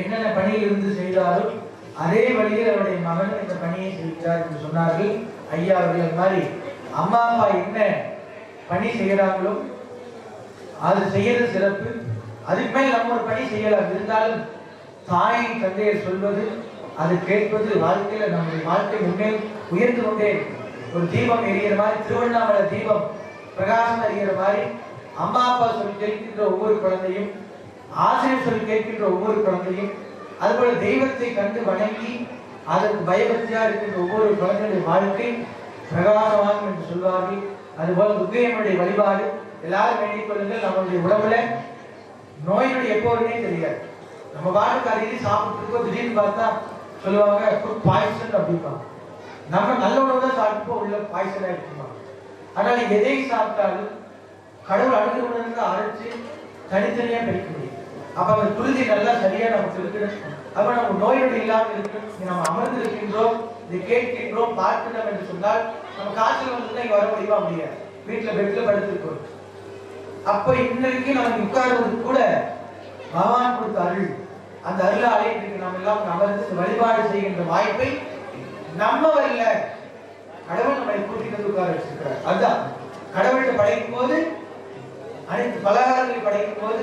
என்னென்ன பணியில் இருந்து செய்தாலும் அதே வழியில் அவருடைய மகன் இந்த பணியை செய்கிறார் என்று சொன்னார்கள். ஐயா அவர்கள் மாதிரி அம்மா அப்பா என்ன பணி செய்கிறாங்களோ அது செய்யறது சிறப்பு. அதுக்கு மேல் நம்ம ஒரு பணி செய்யலாம். இருந்தாலும் தாயின் தந்தையை சொல்வது அது கேட்பது வாழ்க்கையில நம்முடைய வாழ்க்கை முன்னே உயர்ந்து கொண்டே ஒரு தீபம் எரியிற மாதிரி திருவண்ணாமலை தீபம் பிரகாசம் அறிகிற மாதிரி அம்மா அப்பா சொல்லி கேட்கின்ற ஒவ்வொரு குழந்தையும் ஆசிரியர் சொல்லி கேட்கின்ற ஒவ்வொரு குழந்தையும் அதுபோல தெய்வத்தை கண்டு வணங்கி அதற்கு பயபக்தியா இருக்கின்ற ஒவ்வொரு குழந்தையுடைய வாழ்க்கை பிரகாசமாகும் என்று சொல்வார்கள். அதுபோல துர்க்கையனுடைய வழிபாடு எல்லாரும் வேண்டிக்கொள்ளுங்கள் நம்மளுடைய உடம்புல நோயினுடைய எப்போதுமே தெரியாது. நம்ம வாழ்க்கை அடிக்கடி சாப்பிட்டுருக்கோம் திடீர்னு பார்த்தா சொல்லுவாங்க ஃபுட் பாய்சன் அப்படிம்பாங்க. நம்ம நல்ல உணவு தான் சாப்பிட்டு உள்ள பாய்சனா இருக்குமா ஆனால் எதை சாப்பிட்டாலும் கடவுள் அடுத்த உணவு அரைச்சு தனித்தனியா பிரிக்க அப்ப அந்த குருதி நல்லா சரியா நமக்கு இருக்கு அப்ப நம்ம நோயோடு இல்லாமல் இருக்கணும். நம்ம அமர்ந்து இருக்கின்றோம் இதை கேட்கின்றோம் பார்க்கிறோம் என்று சொன்னால் நம்ம காய்ச்சல் வந்து இங்க வர முடியுமா முடியாது. வீட்டுல பெட்ல படுத்திருக்கோம் அப்ப இன்றைக்கு நம்ம உட்கார்வது கூட பகவான் கொடுத்த அருள். அந்த அருளாலே இன்றைக்கு நம்ம எல்லாம் அமர்ந்து வழிபாடு செய்கின்ற வாய்ப்பை நம்ம வரல கடவுள் நம்மை கூட்டிட்டு வந்து உட்கார வச்சிருக்கிறார். அதுதான் கடவுள்கிட்ட படைக்கும் போது அனைத்து பலகாரங்களை படைக்கும் போது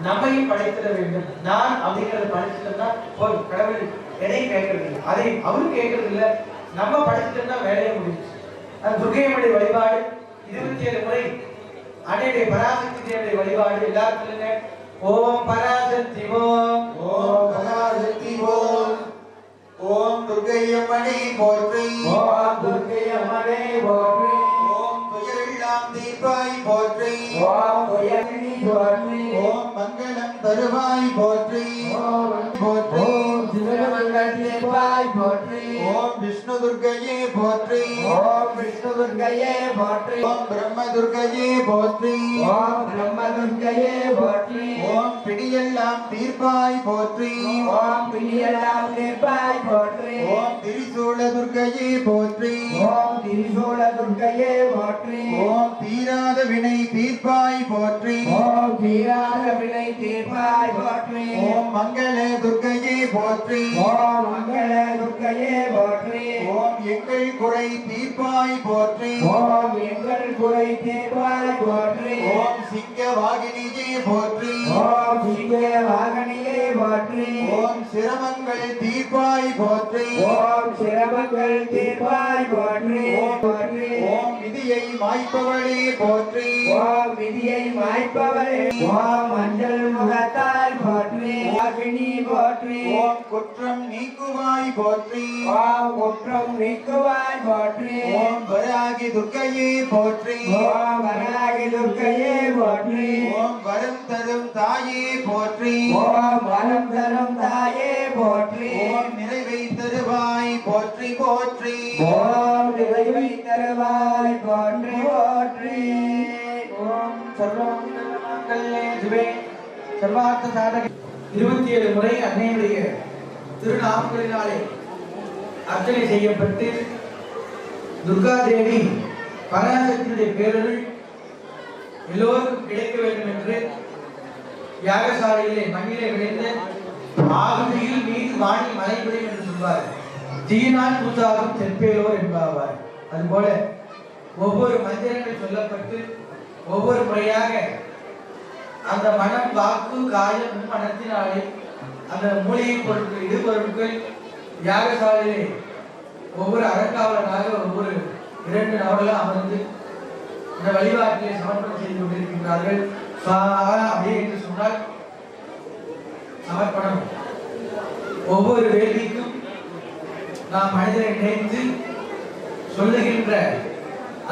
நம்மையும் படைத்திட வேண்டும். நான் அப்படிங்கறத படைச்சிட்டோம்னா போதும் கடவுள் எதையும் கேட்கறது இல்லை அதை அவரும் கேட்கறது இல்லை நம்ம படைச்சிட்டோம்னா வேலையை முடிஞ்சு அந்த துர்கையம்முடைய வழிபாடு இருபத்தி ஏழு முறை அன்னையுடைய பராசக்தி தேவனுடைய வழிபாடு எல்லாரும் சொல்லுங்க. ஓம் பராசக்தி ஓம். ஓம் பராசக்தி ஓம். ஓம் துர்க்கையம்மணி போற்றி. ஓம் துர்கையம்மனே போற்றி. தருவாய் போற்றி. போற்றி. பாய் போற்றி. ஓம் விஷ்ணு துர்க்கையே போற்றி ஓம் விஷ்ணு துர்க்கையே போற்றி ஓம் பிரம்ம துர்க்கையே போற்றி ஓம் பிரம்ம துர்க்கையே போற்றி ஓம் பிடியெல்லாம் தீர்ப்பாய் போற்றி ஓம் பிரியெல்லாம் நிற்பாய் போற்றி ஓம் திரிசூல துர்க்கையே போற்றி ஓம் திரிசூல துர்க்கையே போற்றி ஓம் தீராத வினை தீர்ப்பாய் போற்றி ஓம் தீராத வினை தீர்ப்பாய் போற்றி ஓம் மங்கள துர்க்கையே போற்றி ஓம் எங்கள் குறை தீர்ப்பாய் போற்றி. ஓம் எங்கள் குறை தீர்ப்பாய் போற்றி. ஓம் சிங்க வாகினியே போற்றி. ஓம் சிங்க வாகனியே போற்றி. ஓம் சிரமங்கள் தீர்ப்பாய் மாய்ப்பவளே போற்றி. ஓம் விதியை மாய்ப்பவரே ஓம் மஞ்சள் முகத்தால் போற்றி வாகினி போற்றி ஓம் குற்றம் நீக்குவாய் போற்றி. ஓம் குற்றம் நீக்குவாய் போற்றி ஓம் வராகி துர்க்கையே போற்றி. ஓம் வராகி துர்க்கையே போற்றி ஓம் வரம் தரும் தாயே போற்றி. ஓம் வரம் தரும் தாயே போற்றி ஓம் நிறைவை தருவாய் போற்றி போற்றி. ஓம் நிறைவை தருவாய் போற்றி ஓம் சிவே சர்வார்த்த சாதக. இருபத்தி ஏழு முறை அன்னையுடைய திருநாமங்களினாலே அர்ச்சனை செய்யப்பட்டு துர்கா தேவி பராசக்தியுடைய பேரருள் எல்லோருக்கும் கிடைக்க வேண்டும் என்று யாகசாலையிலே மண்ணிலே விளைந்த ஆகுதியில் மீது வாணி மலைபுரியும் என்று சொல்வார் தீனான் தூத்தாகும் தெற்பேலோர் என்பாவார். அதுபோல ஒவ்வொரு மந்திரங்கள் சொல்லப்பட்டு ஒவ்வொரு முறையாக அந்த மனம் வாக்கு காயம் மனத்தினாலே அந்த மூலிகை பொருட்கள் இடுபொருட்கள் யாகசாலையிலே ஒவ்வொரு அறங்காவலனாக ஒவ்வொரு இரண்டு நபர்களும் அமர்ந்து இந்த வழிபாட்டிலே சமர்ப்பணம் செய்து கொண்டிருக்கின்றார்கள். அப்படியே என்று சொன்னால் சமர்ப்பணம். ஒவ்வொரு வேள்விக்கும் நாம் மனிதரை நினைத்து சொல்லுகின்ற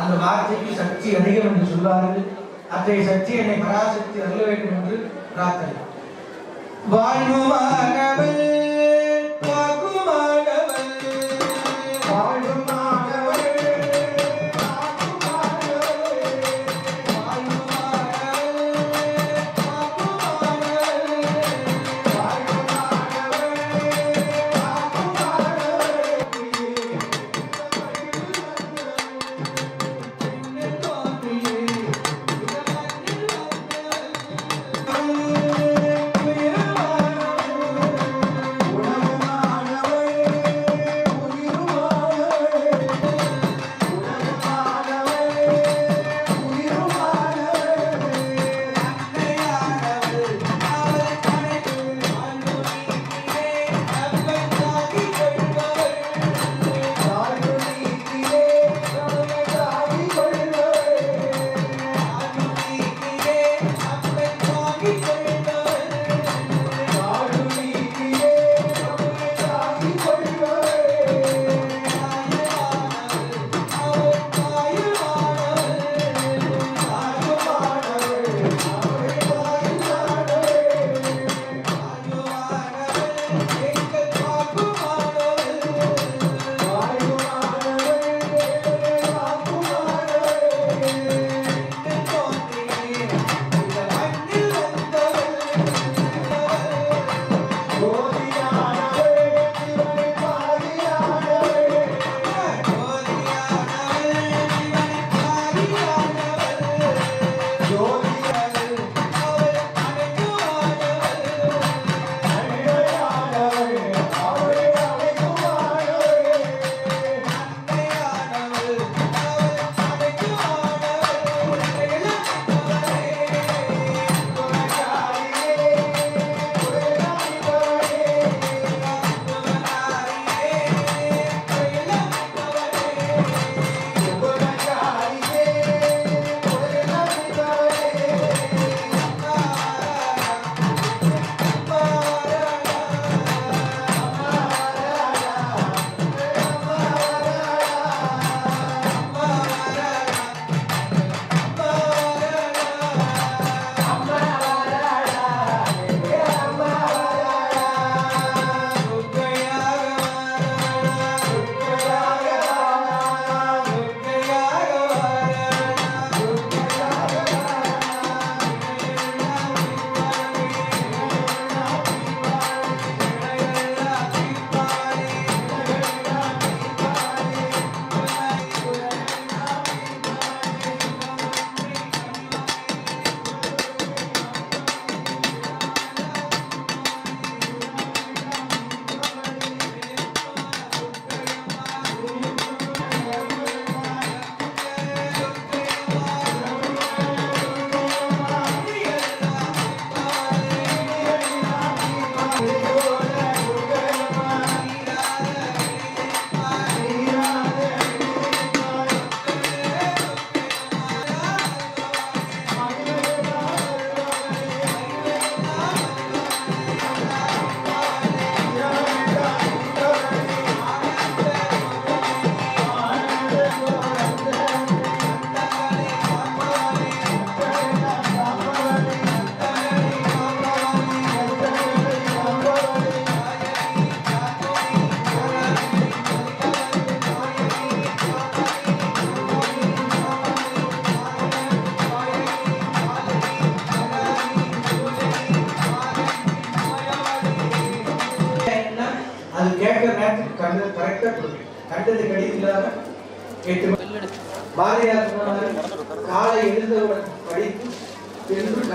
அந்த வார்த்தைக்கு சக்தி அதிகம் என்று சொல்வார்கள் அத்தகைய சக்தி என்னை பராசக்தி அருள வேண்டும் என்று பிரார்த்தனை. வாழ்வுமானவள்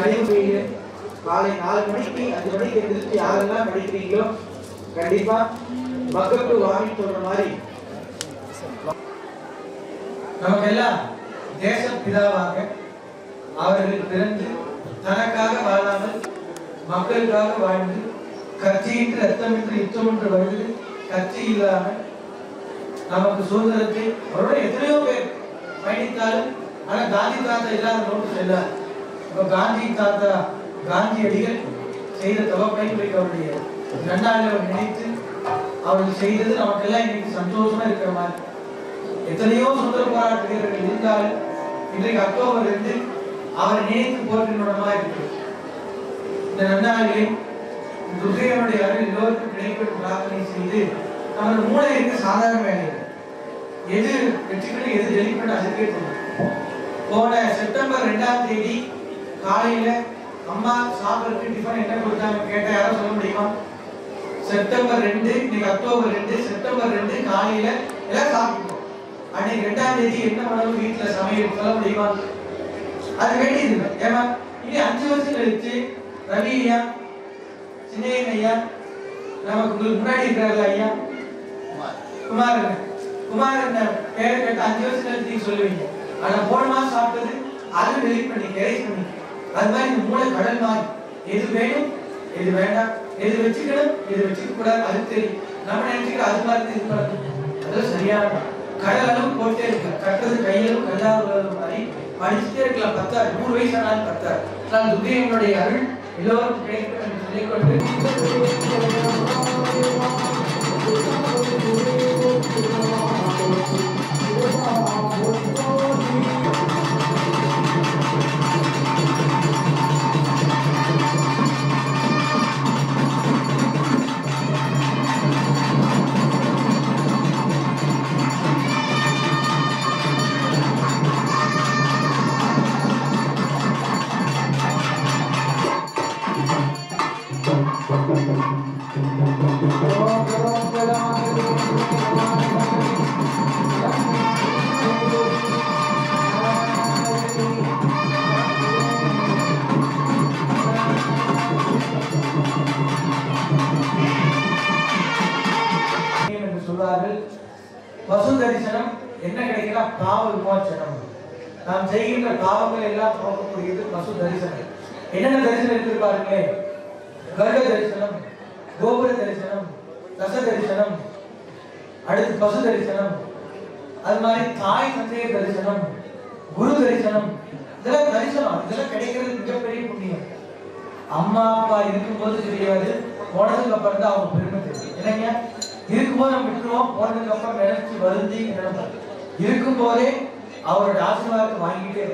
பின்பு கழிவு காலை நாலு மணிக்கு அஞ்சு மணிக்கு எழுந்திரிச்சு யாரெல்லாம் படிக்கிறீங்களோ கண்டிப்பா மக்களுக்கு வாங்கி சொல்ற மாதிரி. நமக்கு எல்லாம் தேச பிதாவாக அவர்கள் பிறந்து தனக்காக வாழாமல் மக்களுக்காக வாழ்ந்து கட்சியின்றி ரத்தமின்றி யுத்தமின்றி வருது கட்சி இல்லாமல் நமக்கு சுதந்திரத்தை அவரோட எத்தனையோ பேர் பயணித்தாலும் ஆனா காந்தி தாத்தா இல்லாத நோட்டு செல்லாது. இப்போ காந்தி தாத்தா காந்தி அடிகள் செய்த தவப்பை அவருடைய நன்னாளை அவர் நினைத்து அவர்கள் செய்தது நமக்கெல்லாம் இன்னைக்கு சந்தோஷமா இருக்கிற மாதிரி. எத்தனையோ சுதந்திர போராட்ட வீரர்கள் இருந்தாலும் இன்றைக்கு அக்டோபர் ரெண்டு அவரை நினைத்து போற்றினோடமா இருக்கு. இந்த நன்னாளிலே துர்கையனுடைய அருள் எல்லோருக்கும் கிடைப்பது பிரார்த்தனை செய்து நமது மூளை இருக்க சாதாரண வேலை இல்லை. எது வெற்றிக்கணும் எது ஜெயிக்கணும் அதுக்கே தெரியும் போன செப்டம்பர் ரெண்டாம் தேதி காலையில அம்மா சாப்பிட்றதுக்கு டிஃபன் என்ன கொடுத்தாங்க கேட்டா யாரும் சொல்ல முடியுமா? செப்டம்பர் ரெண்டு இன்னைக்கு அக்டோபர் ரெண்டு செப்டம்பர் ரெண்டு காலையில எல்லாம் சாப்பிட்டோம் அன்னைக்கு ரெண்டாம் தேதி என்ன உணவு வீட்டுல சமையல் சொல்ல முடியுமா? அது வேண்டியது ஏமா இனி அஞ்சு வருஷம் கழிச்சு ரவி ஐயா சின்னையன் ஐயா நமக்கு உங்களுக்கு முன்னாடி இருக்கிறார்கள் ஐயா? குமாரன். குமாரன் பேரை கேட்டு அஞ்சு வருஷம் கழிச்சு நீங்க சொல்லுவீங்க. ஆனா போன மாசம் சாப்பிட்டது அது டெலிட் பண்ணி எரேஸ் பண்ணி. அது மாதிரி இந்த மூளை கடல் மாதிரி. எது வேணும்? எது வேண்டாம். எது வச்சுக்கணும்? எது வச்சுக்க கூடாது அது தெரியும். நம்ம நினைச்சுக்கிற அது மாதிரி இது பண்ணணும் சரியான கடல் அளவு போட்டே இருக்கு. கட்டது கையிலும் கல்லா மாதிரி. படிச்சுட்டே இருக்கலாம். பத்தாறு நூறு வயசு ஆனாலும் பத்தாறு நான் துர்கையனுடைய அருள் எல்லோரும் கிடைக்கும் என்று சொல்லிக்கொண்டு என்னென்ன தரிசனம் இருக்கு பாருங்களே? தரிசனம் கோபுர தரிசனம் ரச தரிசனம் அடுத்து பசு தரிசனம் அது மாதிரி தாய் தந்தைய தரிசனம் குரு தரிசனம் இதெல்லாம் தரிசனம். இதெல்லாம் கிடைக்கிறது மிகப்பெரிய புண்ணியம். அம்மா அப்பா இருக்கும்போது தெரியாது போனதுக்கு அப்புறம் தான் அவங்க பெருமை தெரியும். என்னங்க? இருக்கும்போது நம்ம விட்டுருவோம் போனதுக்கு அப்புறம் நினைச்சு வருந்தி நினைப்போம். இருக்கும்போதே அவரோட ஆசீர்வாதத்தை வாங்கிட்டே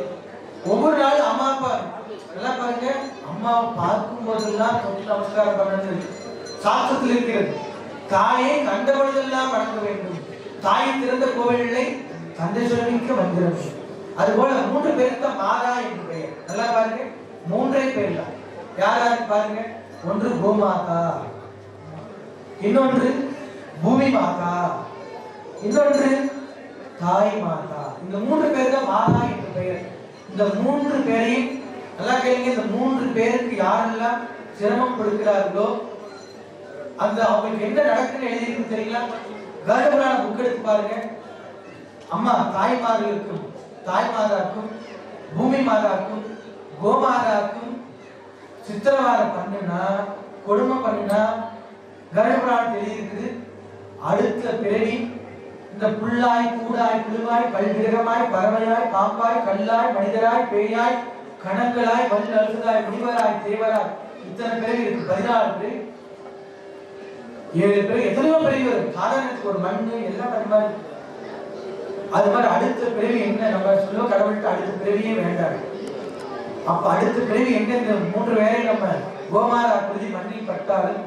ஒவ்வொரு நாளும் அம்மா அப்பா நல்லா பாருங்க. அம்மாவை பார்க்கும் போதெல்லாம் தொட்டு நமஸ்காரம் பண்ணணும். சாஸ்திரத்தில் இருக்கிறது. தாயை கண்டபொழுதெல்லாம் வணங்க வேண்டும். தாயை திறந்த கோவில்களை தந்தை சொல்லிக்க மந்திரம். அதுபோல மூன்று பேருக்கு தான் மாதா என்று பெயர். நல்லா பாருங்க. மூன்றே பேர் தான். யார் யாரு பாருங்க? ஒன்று கோமாதா. இன்னொன்று பூமி மாதா இன்னொன்று தாய் மாதா இந்த மூன்று பேர் தான் மாதா என்று பெயர். இந்த மூன்று பேரையும் நல்லா கேளுங்க இந்த மூன்று பேருக்கு யாரெல்லாம் சிரமம் கொடுக்கிறார்களோ அந்த அவங்களுக்கு என்ன நடக்குன்னு எழுதியிருக்கு தெரியுங்களா? கருடபுராண புக் எடுத்து பாருங்க. அம்மா தாய்மார்களுக்கும் தாய் மாதாக்கும் பூமி மாதாக்கும் கோமாதாக்கும் சித்திரவாத பண்ணுனா கொடுமை பண்ணுனா கருடபுராணம் எழுதியிருக்குது அடுத்த பிறவி இந்த புல்லாய் கூடாய் புழுவாய் பல்கிரகமாய் பறவையாய் பாம்பாய் கல்லாய் மனிதராய் பேயாய் கணங்களாய் வல் அழுதாய் முனிவராய் தேவராய். இத்தனை பேர் இருக்கு. பதினாலு ஏழு பேர் எத்தனையோ பிறவி சாதாரணத்துக்கு ஒரு மண்ணு எல்லாம் அது மாதிரி. அது மாதிரி அடுத்த பிறவி என்ன? நம்ம சொல்ல கடவுள்கிட்ட அடுத்த பிறவியே வேண்டாம். அப்ப அடுத்த பிறவி என்ன இந்த மூன்று வேலை நம்ம கோமாரா குருதி மண்ணில் பட்டாலும்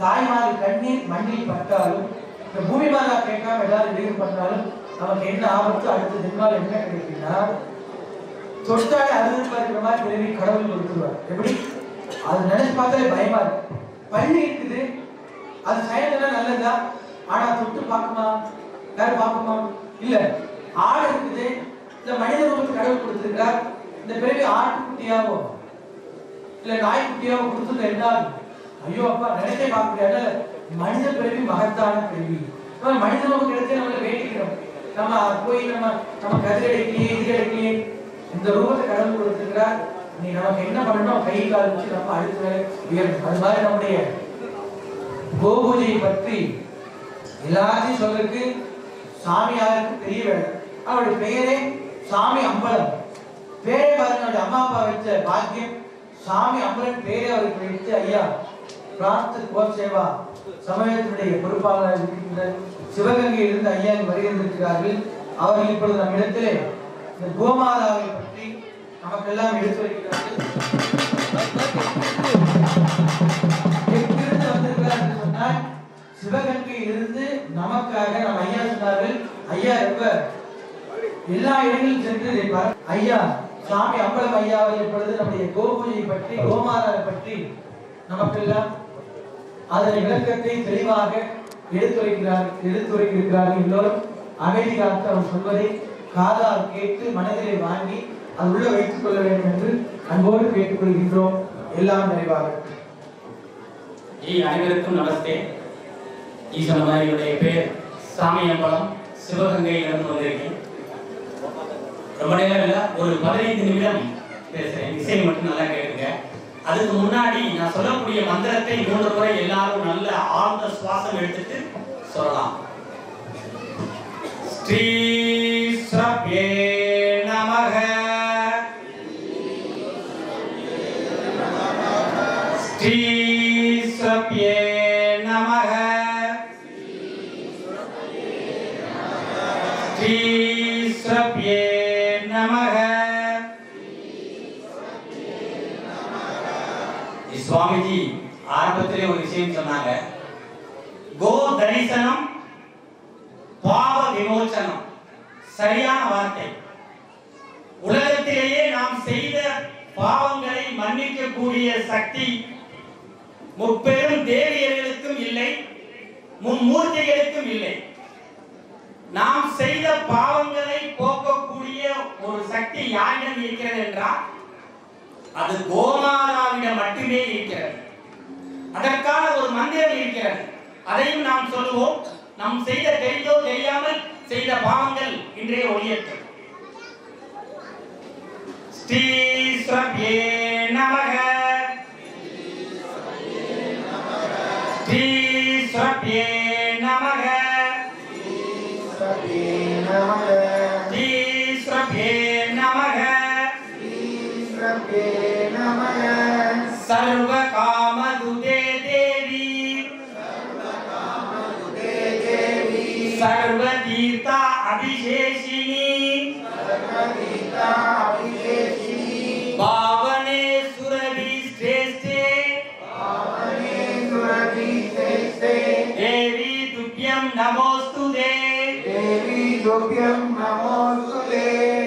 தாய்மார் கண்ணீர் மண்ணில் பட்டாலும் இந்த பூமி மாதா கேட்காம எல்லாரும் இடையூறு பண்ணாலும் நமக்கு என்ன ஆபத்து? அடுத்த ஜென்மால் என்ன கிடைக்குன்னா தொட்டாலே அது இருக்கிற மாதிரி விளைவி கடவுள் கொடுத்துருவார். எப்படி? அது நினைச்சு பார்த்தாலே பயமா இருக்கு. பள்ளி இருக்குது. அது சைடுனா நல்லதா? ஆனா தொட்டு பார்க்குமா? யாரும் பார்க்குமா? இல்ல. ஆடு இருக்குது. இந்த மனித ரூபத்தை கடவுள் கொடுத்திருக்கிறார். இந்த பிறகு ஆட்டுக்குட்டியாவோ? இல்ல நாய்க்குட்டியாவோ கொடுத்தது என்ன ஐயோ அப்பா நினைச்சே பார்க்க முடியாது மனித பிறவி மகத்தான பிறவி. நம்ம மனித ரூபம் கிடைச்சே நம்மள வேண்டிக்கிறோம். நம்ம போய் நம்ம நம்ம கதிர் இது அடிக்கலையே இந்த ரூபத்தை கடவுள் கொடுத்துக்கிறார் நீ நமக்கு என்ன பண்ணணும்? கை கால் வச்சு நம்ம அடுத்த உயரணும். அது மாதிரி நம்முடைய கோபூஜையை பற்றி எல்லாத்தையும் சொல்றதுக்கு சாமியாருக்கு பெரிய வேலை அவருடைய பெயரே சாமி அம்பலம். பேரே பாருங்க அவருடைய அம்மா அப்பா வச்ச பாக்கியம். சாமி அம்பலன் பேரே அவருக்கு வைத்து ஐயா பிரார்த்த கோசேவா சமயத்தினுடைய பொறுப்பாளராக இருக்கின்ற சிவகங்கையிலிருந்து ஐயா வருகின்றிருக்கிறார்கள் அவர்கள் இப்பொழுது நம்மிடத்திலே இந்த கோமாதாவை பற்றி நமக்கெல்லாம் எடுத்து வருகிறார்கள் எங்கிருந்து வந்திருக்கிறார் என்று நமக்காக நம்ம ஐயா சொன்னார்கள் ஐயா ரொம்ப எல்லா இடங்களிலும் சென்று ஐயா சாமி அம்பலம் ஐயா இப்பொழுது நம்முடைய கோபூஜை பற்றி கோமாதாவை பற்றி நமக்கெல்லாம் அதன் விளக்கத்தை தெளிவாக எடுத்துரைக்கிறார் எடுத்துரைக்கிறார்கள் எல்லோரும் அமைதி காத்து அவர் சொல்வதை காதால் கேட்டு மனதிலே வாங்கி அது உள்ள வைத்துக் கொள்ள வேண்டும் என்று அன்போடு கேட்டுக்கொள்கின்றோம். எல்லாம் நிறைவாக. ஜி அனைவருக்கும் நமஸ்தே. ஜி சொன்ன பேர் சாமியம்பலம் சிவகங்கையிலிருந்து வந்திருக்கேன். ரொம்ப நேரம் இல்லை ஒரு பதினைந்து நிமிடம் பேசுறேன். இசை மட்டும் நல்லா கேட்டுங்க. அதுக்கு முன்னாடி நான் சொல்லக்கூடிய மந்திரத்தை மூன்று முறை எல்லாரும் நல்ல ஆழ்ந்த சுவாசம் எடுத்துட்டு சொல்லலாம். ஸ்ரீ ஸ்ரப்யே நமக ஸ்ரீ ஸ்ரப்யே நமக ஸ்ரீ ஸ்ரப்யே நமக சுவாமிஜி ஆரம்பத்திலே ஒரு விஷயம் சொன்னாங்க சரியான வார்த்தை. உலகத்திலேயே நாம் செய்த பாவங்களை மன்னிக்கக்கூடிய சக்தி முப்பெரும் தேவியர்களுக்கும் இல்லை மும்மூர்த்திகளுக்கும் இல்லை. நாம் செய்த பாவங்களை போக்கக்கூடிய ஒரு சக்தி யாரிடம் இருக்கிறது என்றால் அது கோமாதாவிடம் மட்டுமே இருக்கிறது. அதற்கான ஒரு மந்திரம் இருக்கிறது. அதையும் நாம் சொல்லுவோம். நாம் செய்த தெரிந்தோ தெரியாமல் செய்த பாவங்கள் entre.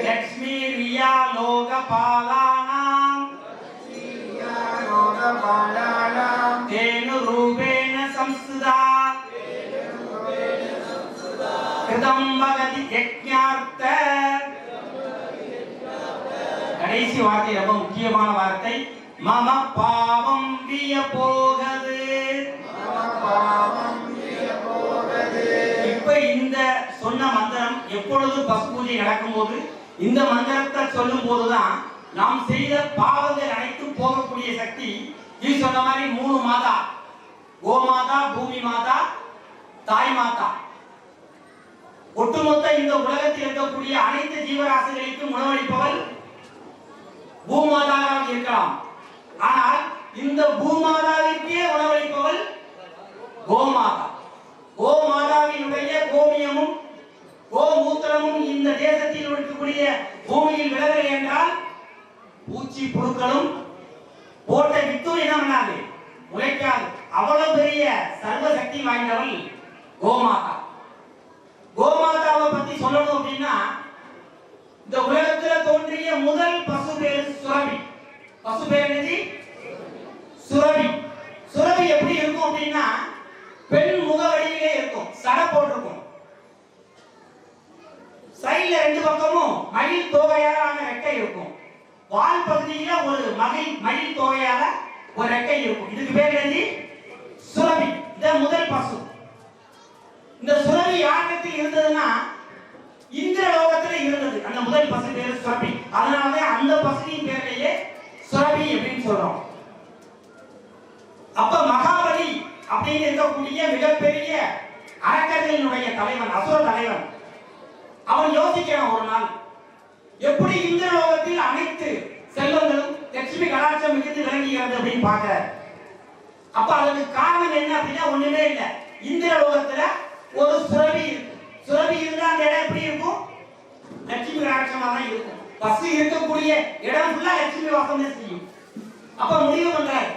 லக்ஷ்மி ரியா லோகபாலானாம் தேனு ரூபேண சம்ஸ்துதா கிருதம் வகதி யஜ்ஞார்த்த கடைசி வார்த்தை ரொம்ப முக்கியமான வார்த்தை மம பாவம் விய போகது இப்ப இந்த சொன்ன எப்பொழுது பஸ் பூஜை நடக்கும்போது இந்த மந்திரத்தை சொல்லும் போதுதான் நாம் செய்த பாவங்கள் அனைத்தும் போகக்கூடிய சக்தி. நீ சொன்ன மாதிரி மூணு மாதா. கோமாதா பூமி மாதா தாய் மாதா. ஒட்டுமொத்த இந்த உலகத்தில் இருக்கக்கூடிய அனைத்து ஜீவராசிகளுக்கும் உணவளிப்பவள் பூமாதாவாக இருக்கலாம். ஆனால் இந்த பூமாதாவிற்கே உணவளிப்பவள் கோமாதா. கோமாதாவினுடைய கோமியமும் கோமூத்திரமும் இந்த தேசத்தில் இருக்கக்கூடிய பூமியில் விழவில்லை என்றால் பூச்சி புழுக்களும் போட்ட வித்தும் என்ன பண்ணாது? உழைக்காது அவ்வளவு பெரிய சர்வ சக்தி வாய்ந்தவள் கோமாதா. கோமாதாவை பத்தி சொல்லணும் அப்படின்னா இந்த உலகத்துல தோன்றிய முதல் பசு பேர் சுரபி. பசு பேர் என்னது? சுரபி. சுரபி எப்படி இருக்கும் அப்படின்னா பெண் முக வடிவிலே இருக்கும். சட சைடில் ரெண்டு பக்கமும் மயில் தோகையாலான ரெக்கை இருக்கும். வால் பகுதியில் ஒரு மகிழ் மயில் தோகையால ஒரு ரெக்கை இருக்கும். இதுக்கு பேர் எழுதி சுரபி. இதான் முதல் பசு. இந்த சுரபி யாக்கத்தில் இருந்ததுன்னா இந்திர லோகத்தில் இருந்தது. அந்த முதல் பசு பேர் சுரபி. அதனாலதான் அந்த பசுவின் பேர்லயே சுரபி அப்படின்னு சொல்றோம். அப்ப மகாபலி அப்படின்னு இருக்கக்கூடிய மிகப்பெரிய அரக்கர்களினுடைய தலைவன் அசுர தலைவன். அவன் யோசிக்கிறான் ஒரு நாள் எப்படி இந்த லோகத்தில் அனைத்து செல்வங்களும் லட்சுமி கலாச்சாரம் மிகுந்து விளங்குகிறது? அப்படின்னு பார்க்கிறார். அப்ப அதுக்கு காரணம் என்ன அப்படின்னா ஒண்ணுமே இல்லை. இந்திர லோகத்துல ஒரு சுரபி இருக்கு. சுரபி இருந்தா அந்த இடம் எப்படி இருக்கும்? லட்சுமி கலாட்சமா தான் இருக்கும். பஸ் இருக்கக்கூடிய இடம் ஃபுல்லா லட்சுமி வாசம் தான் செய்யும். அப்ப முடிவு பண்றாரு.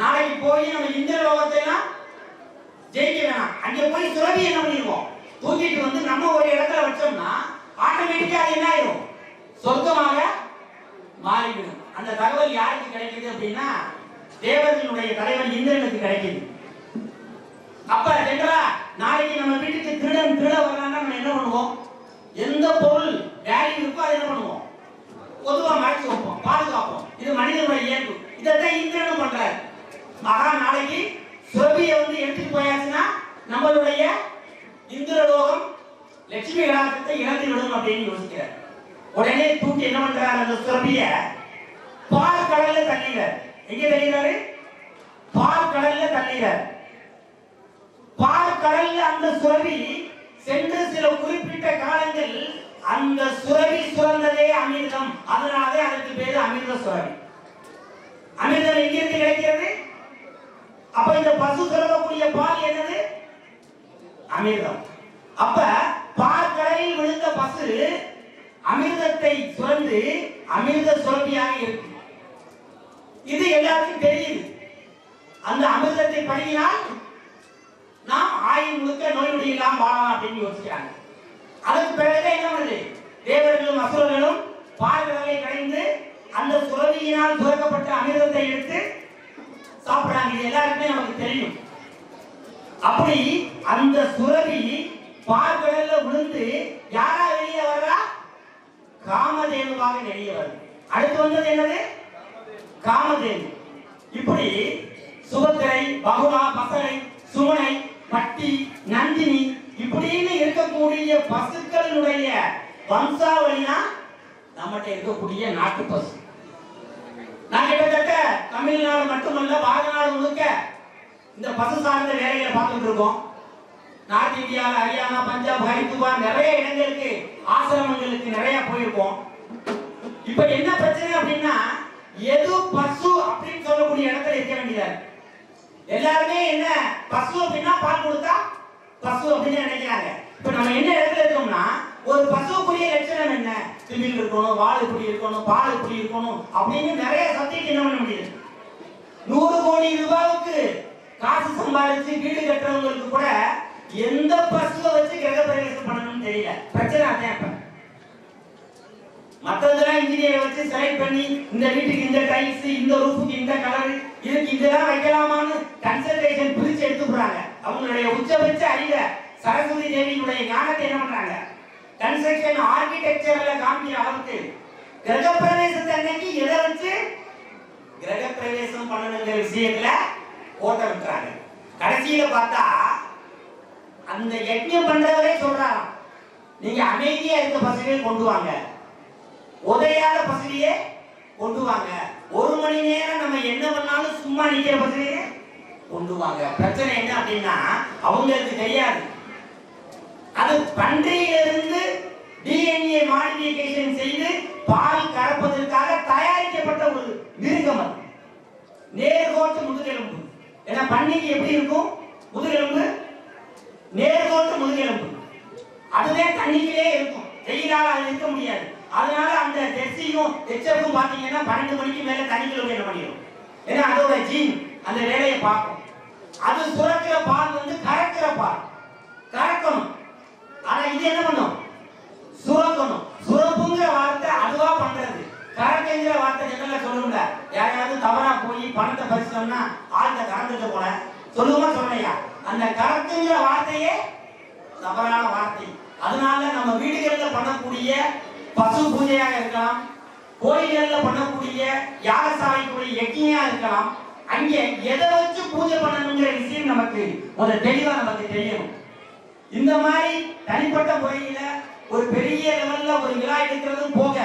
நாளைக்கு போய் நம்ம இந்திர லோகத்தை எல்லாம் ஜெயிக்க வேணாம். அங்க போய் சுரபி என்ன பண்ணிடுவோம்? தூக்கிட்டு வந்து நம்ம ஒரு இடத்துல வச்சோம்னா ஆட்டோமேட்டிக்கா அது என்ன ஆயிரும்? சொர்க்கமாக மாறிவிடும். அந்த தகவல் யாருக்கு கிடைக்குது அப்படின்னா தேவர்களுடைய தலைவன் இந்திரனுக்கு கிடைக்குது. அப்ப ஜெனரலா நாளைக்கு நம்ம வீட்டுக்கு திருடன் திருட வர்றான்னா நம்ம என்ன பண்ணுவோம்? எந்த பொருள் வேல்யூ இருக்கோ அதை என்ன பண்ணுவோம்? பொதுவா மறைச்சு வைப்போம் பாதுகாப்போம். இது மனிதனுடைய இயல்பு. இதைத்தான் இந்திரனும் பண்றாரு. மகா நாளைக்கு சொபியை வந்து எடுத்துட்டு போயாச்சுன்னா நம்மளுடைய இந்திரலோகம் லட்சுமி கடாசத்தை இழந்து விடும் அப்படின்னு யோசிக்கிறார். உடனே தூக்கி என்ன பண்றாரு அந்த சுரபிய பால் கடல்ல தள்ளிறார் எங்க தள்ளிறாரு பால் கடல்ல தள்ளிடுற பால் கடல்ல அந்த சுரபி சென்று சில குறிப்பிட்ட காலங்கள் அந்த சுரபி சுரந்ததே அமிர்தம். அதனாலே அதுக்கு பேரு அமிர்த சுரபி. அமிர்தம் எங்கிருந்து கிடைக்கிறது? அப்ப இந்த பசு சுரக்கக்கூடிய பால் என்னது? அமிர்தம். அப்ப பாற்கடலில் விழுந்த பசு அமிர்தத்தை சுரந்து அமிர்த சுரபியாக இருக்கும். இது எல்லாருக்கும் தெரியுது. அந்த அமிர்தத்தை பழகினால் நாம் ஆயுள் முழுக்க நோய் நொடி வாழலாம் அப்படின்னு யோசிக்கிறாங்க. அதற்கு பிறகு என்ன பண்ணுது? தேவர்களும் அசுரர்களும் பார்வைகளை கடைந்து அந்த சுரபியினால் துறக்கப்பட்ட அமிர்தத்தை எடுத்து சாப்பிடுறாங்க. இது எல்லாருக்குமே நமக்கு தெரியும். அப்படி அந்த சுரபி பார்க்கடல்ல விழுந்து யாரா வெளியே வர்றா? காமதேனுவாக வெளியே வருது. அடுத்து வந்தது என்னது? காமதேனு. இப்படி சுபத்திரை பகுலா பசலை சுமனை பட்டி நந்தினி இப்படின்னு இருக்கக்கூடிய பசுக்களினுடைய வம்சாவளினா நம்மகிட்ட இருக்கக்கூடிய நாட்டு பசு. நான் கிட்டத்தட்ட தமிழ்நாடு மட்டுமல்ல பாரத நாடு முழுக்க இந்த பசு சார்ந்த வேலைகளை பார்த்துட்டு இருக்கோம். நார்த் இந்தியாவில் ஹரியானா பஞ்சாப் ஹரித்துவார் நிறைய இடங்களுக்கு ஆசிரமங்களுக்கு நிறைய போயிருக்கோம். இப்ப என்ன பிரச்சனை அப்படின்னா எது பசு அப்படின்னு சொல்லக்கூடிய இடத்துல இருக்க வேண்டியதா? எல்லாருமே என்ன பசு அப்படின்னா பால் கொடுத்தா பசு அப்படின்னு நினைக்கிறாங்க. இப்ப நம்ம என்ன இடத்துல இருக்கோம்னா ஒரு பசுக்குரிய லட்சணம் என்ன? திமில் இருக்கணும் வால் இப்படி இருக்கணும் பால் இப்படி இருக்கணும் அப்படின்னு நிறைய சப்ஜெக்ட் என்ன பண்ண முடியுது? நூறு கோடி ரூபாவுக்கு காசு சம்பாதிச்சு வீடு கட்டுறவங்களுக்கு கூட எந்த பஸ்ல வச்சு கிரக பிரவேசம் பண்ணணும்னு தெரியல. பிரச்சனை அதான் இப்ப. மற்றதெல்லாம் இன்ஜினியரை வச்சு செலக்ட் பண்ணி இந்த வீட்டுக்கு இந்த டைல்ஸ் இந்த ரூஃபுக்கு இந்த கலர் இதுக்கு இதெல்லாம் வைக்கலாமான்னு கன்சல்டேஷன் பிரிச்சு எடுத்துக்கிறாங்க அவங்களுடைய உச்சபட்ச அறிவை சரஸ்வதி தேவியினுடைய ஞானத்தை என்ன பண்றாங்க? கன்ஸ்ட்ரக்ஷன் ஆர்கிடெக்சர்ல காமிக்கிற அளவுக்கு கிரக பிரவேசத்தை அன்னைக்கு எதை வச்சு? கிரக பிரவேசம் பண்ணணுங்கிற விஷயத்துல ஓட்ட விட்டுறாங்க கடைசியில பார்த்தா அந்த யஜ்யம் பண்றவரே சொல்றாராம். நீங்க அமைதியா இருந்த பசங்க கொண்டு வாங்க. உதையாத பசங்களையே கொண்டு வாங்க. ஒரு மணி நேரம் நம்ம என்ன பண்ணாலும் சும்மா நிக்கிற பசங்களையே கொண்டு வாங்க. பிரச்சனை என்ன அப்படின்னா அவங்களுக்கு தெரியாது. அது பன்றியிலிருந்து டிஎன்ஏ மாடிஃபிகேஷன் செய்து பால் கறப்பதற்காக தயாரிக்கப்பட்ட ஒரு மிருகம் அது நேர்கோட்டு முதுகெலும்பு. ஏன்னா பன்னிக்கு எப்படி இருக்கும்? முதுகெலும்பு நேர்கோட்டு முதுகெலும்பு. அதுவே தண்ணிக்கிலே இருக்கும். வெயிலால் அது இருக்க முடியாது. அதனால அந்த ஜெர்சியும் எச்சருக்கும் பார்த்தீங்கன்னா பன்னெண்டு மணிக்கு மேலே தண்ணிக்குள்ள என்ன பண்ணிடும் ஏன்னா அதோட ஜீன் அந்த வேலையை பார்க்கும். அது சுரக்கிற பால் வந்து கறக்கிற பால். கறக்கணும். ஆனா இது என்ன பண்ணும்? சுரக்கணும். சுரப்புங்கிற வார்த்தை அதுவா பண்றது. கறக்குங்கிற வார்த்தை ஜெனரலா சொல்லுங்க யாரையாவது தவறா போய் பணத்தை பறிச்சோம்னா ஆள்கிட்ட கறந்துட்டு போல. சொல்லுமா சொல்லையா அந்த கறக்குங்கிற வார்த்தையே தவறான வார்த்தை. அதனால நம்ம வீடுகளில் பண்ணக்கூடிய பசு பூஜையாக இருக்கலாம் கோயில்களில் பண்ணக்கூடிய யாகசாலைக்குரிய யஜ்ஞியா இருக்கலாம் அங்கே எதை வச்சு பூஜை பண்ணணுங்கிற விஷயம் நமக்கு ஒரு தெளிவா நமக்கு தெரியணும். இந்த மாதிரி தனிப்பட்ட முறையில ஒரு பெரிய லெவல்ல ஒரு விழா எடுக்கிறதும் போக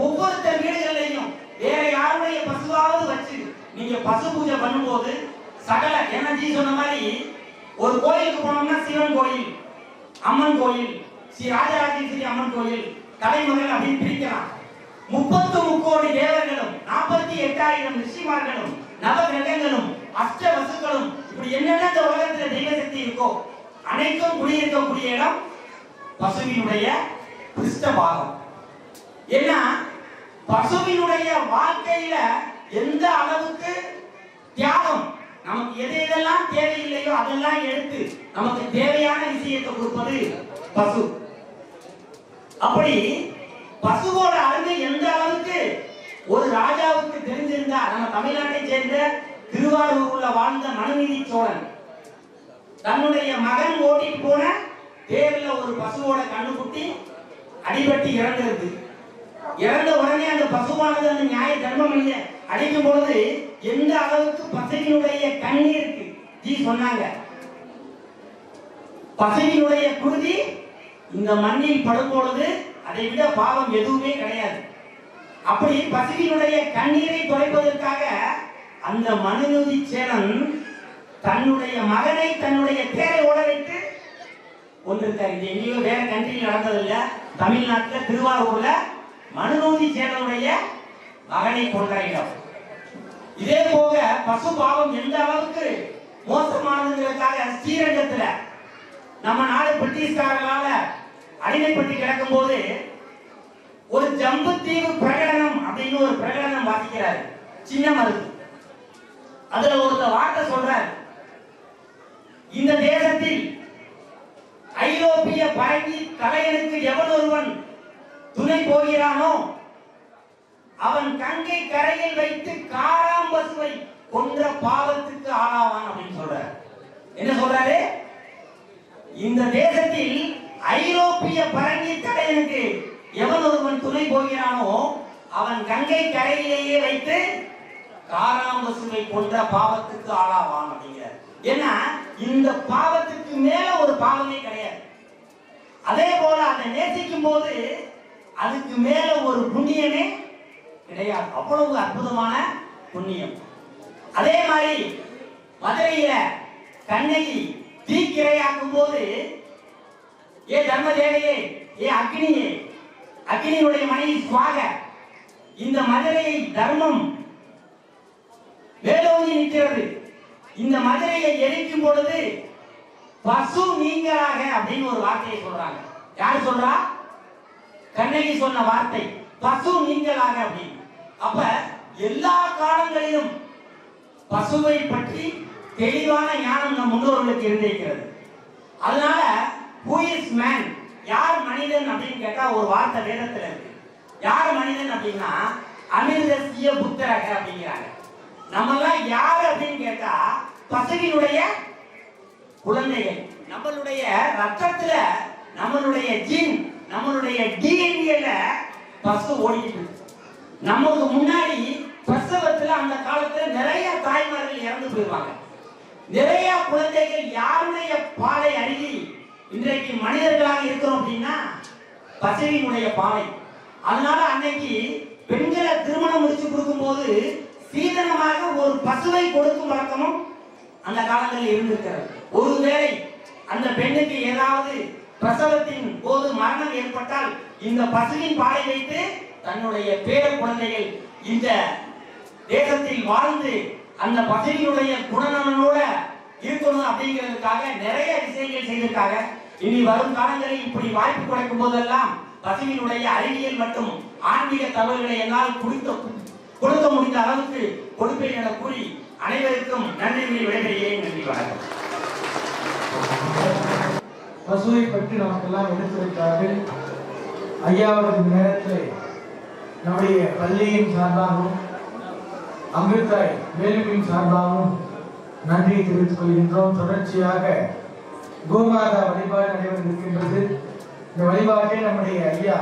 ஒவ்வொருத்தர் வீடுகள்லையும் வேற யாருடைய பசுவாவது வச்சு நீங்க பசு பூஜை பண்ணும்போது சகல எனர்ஜி சொன்ன மாதிரி ஒரு கோயிலுக்கு போனோம்னா சிவன் கோயில் அம்மன் கோயில் ஸ்ரீ ராஜராஜேஸ்வரி அம்மன் கோயில் தலைமகள் அப்படின்னு பிரிக்கலாம். முப்பத்து முக்கோடி தேவர்களும் நாற்பத்தி எட்டாயிரம் ரிஷிமார்களும் நவகிரகங்களும் அஷ்ட வசுக்களும் இப்படி என்னென்ன இந்த உலகத்துல தெய்வ சக்தி இருக்கோ அனைத்தும் குடியிருக்கக்கூடிய இடம் பசுவினுடைய கிருஷ்ண பாகம். ஏன்னா பசுவினுடைய வாழ்க்கையில எந்த அளவுக்கு தியாகம்? நமக்கு எது எதெல்லாம் தேவையில்லையோ அதெல்லாம் எடுத்து நமக்கு தேவையான விஷயத்தை கொடுப்பது பசு. அப்படி பசுவோட அருமை எந்த அளவுக்கு ஒரு ராஜாவுக்கு தெரிஞ்சிருந்தா நம்ம தமிழ்நாட்டை சேர்ந்த திருவாரூர்ல வாழ்ந்த மனுநீதி சோழன் தன்னுடைய மகன் ஓட்டிட்டு போன தேர்ல ஒரு பசுவோட கண்ணுக்குட்டி அடிபட்டு இறந்திருக்கு இறந்த உடனே அந்த பசுவானது அந்த நியாய தர்மம் இல்லை அடிக்கும் பொழுது எந்த அளவுக்கு பசுவினுடைய கண்ணீருக்கு ஜி சொன்னாங்க. பசுவினுடைய குருதி இந்த மண்ணில் படும் பொழுது அதை விட பாவம் எதுவுமே கிடையாது. அப்படி பசுவினுடைய கண்ணீரை துடைப்பதற்காக அந்த மனுநீதி சேனன் தன்னுடைய மகனை தன்னுடைய தேரை ஓடவிட்டு ஒன்று கொண்டிருக்காரு இது எங்கேயோ வேற கண்ட்ரியில் நடந்ததில்லை. தமிழ்நாட்டுல திருவாரூர்ல மனுநூதி சேனலுடைய மகனை கொன்ற இடம் இதே போக பசு பாவம் எந்த அளவுக்கு மோசமானதுங்கிறதுக்காக ஸ்ரீரங்கத்துல நம்ம நாடு பிரிட்டிஷ்காரர்களால அடிமைப்பட்டு கிடக்கும் போது ஒரு ஜம்புத்தீவு பிரகடனம் அப்படின்னு ஒரு பிரகடனம் வாசிக்கிறார். சின்ன மருந்து. அதுல ஒருத்தர் வார்த்தை சொல்றாரு. இந்த தேசத்தில் ஐரோப்பிய பரங்கி தலையனுக்கு எவன் ஒருவன் துணை போகிறானோ? அவன் கங்கை கரையில் வைத்து காராம்பசுவை கொன்ற பாவத்துக்கு ஆளாவான் அப்படின்னு சொல்றாரு. என்ன சொல்றாரு? இந்த தேசத்தில் ஐரோப்பிய பரங்கி தலைவனுக்கு எவன் ஒருவன் துணை போகிறானோ அவன் கங்கை கரையிலேயே வைத்து காராம்பசுவை கொன்ற பாவத்துக்கு ஆளாவான் அப்படிங்கிறார். ஏன்னா இந்த பாவத்துக்கு மேல ஒரு பாவமே கிடையாது. அதே போல அதை நேசிக்கும் போது அதுக்கு மேல ஒரு புண்ணியமே கிடையாது. அவ்வளவு அற்புதமான புண்ணியம். அதே மாதிரி மதுரையில கண்ணகி தீக்கிரையாக்கும் போது ஏ தர்மதேவையே ஏ அக்னியே அக்னியுடைய மனைவி சுவாக இந்த மதுரையை தர்மம் வேலோங்கி நிற்கிறது. இந்த மதுரையை எரிக்கும் பொழுது பசு நீங்களாக அப்படின்னு ஒரு வார்த்தையை சொல்றாங்க. யார் சொல்றா? கண்ணகி சொன்ன வார்த்தை பசு நீங்களாக அப்படின்னு. அப்ப எல்லா காலங்களிலும் பசுவை பற்றி தெளிவான ஞானம் நம் முன்னோர்களுக்கு இருந்திருக்கிறது. அதனால ஹூ இஸ் மேன் யார் மனிதன்? அப்படின்னு கேட்டா ஒரு வார்த்தை வேதத்துல இருக்கு. யார் மனிதன் அப்படின்னா அமிர்தசிய புத்தரக அப்படிங்கிறாங்க. நம்மெல்லாம் யார் அப்படின்னு கேட்டா பசுவினுடைய குழந்தைகள். நம்மளுடைய ரத்தத்துல நம்மளுடைய ஜீன். நம்மளுடைய டிஎன்ஏல பசு ஓடிட்டு இருக்கு. நமக்கு முன்னாடி பிரசவத்துல அந்த காலத்துல நிறைய தாய்மார்கள் இறந்து போயிருவாங்க நிறைய குழந்தைகள் யாருடைய பாலை அருகி இன்றைக்கு மனிதர்களாக இருக்கிறோம் அப்படின்னா பசுவினுடைய பாலை. அதனால அன்னைக்கு பெண்களை திருமணம் முடிச்சு கொடுக்கும்போது சீதனமாக ஒரு பசுவை கொடுக்கும் வழக்கமும் அந்த காலங்களில் இருந்திருக்கிறது. ஒருவேளை அந்த பெண்ணுக்கு ஏதாவது பிரசவத்தின் போது மரணம் ஏற்பட்டால் இந்த பசுவின் பாலை வைத்து தன்னுடைய பேர குழந்தைகள் இந்த தேசத்தில் வாழ்ந்து அந்த பசுவினுடைய குணநலனோட இருக்கணும் அப்படிங்கிறதுக்காக நிறைய விஷயங்கள் செய்திருக்காங்க. இனி வரும் காலங்களில் இப்படி வாய்ப்பு கிடைக்கும் போதெல்லாம் பசுவினுடைய அறிவியல் மற்றும் ஆன்மீக தகவல்களை என்னால் கொடுக்க கொடுக்க முடிந்த அளவுக்கு கொடுப்பேன் என கூறி அனைவருக்கும் நன்றி விடைபெறுகிறேன். நன்றி வணக்கம். பசுவை பற்றி நமக்கெல்லாம் எடுத்துரைத்தார்கள். ஐயாவது நேரத்தில் நம்முடைய பள்ளியின் சார்பாகவும் அமிர்தாய் வேலுவின் சார்பாகவும் நன்றியை தெரிவித்துக் கொள்கின்றோம். தொடர்ச்சியாக கோமாதா வழிபாடு நடைபெற இருக்கின்றது. இந்த வழிபாட்டை நம்முடைய ஐயா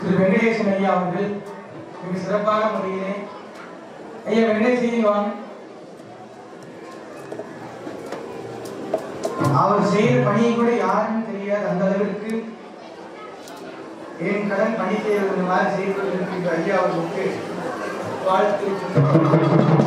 திரு வெங்கடேசன் ஐயா அவர்கள் மிக சிறப்பான முறையிலே ஐயா வெங்கடேசன் வாங்க. அவர் செய்த பணியை கூட யாருமே தெரியாது. அந்த அளவிற்கு என் கடன் பணி செய்வது மாதிரி செய்து கொண்டிருக்கின்ற ஐயா அவர்களுக்கு வாழ்த்து.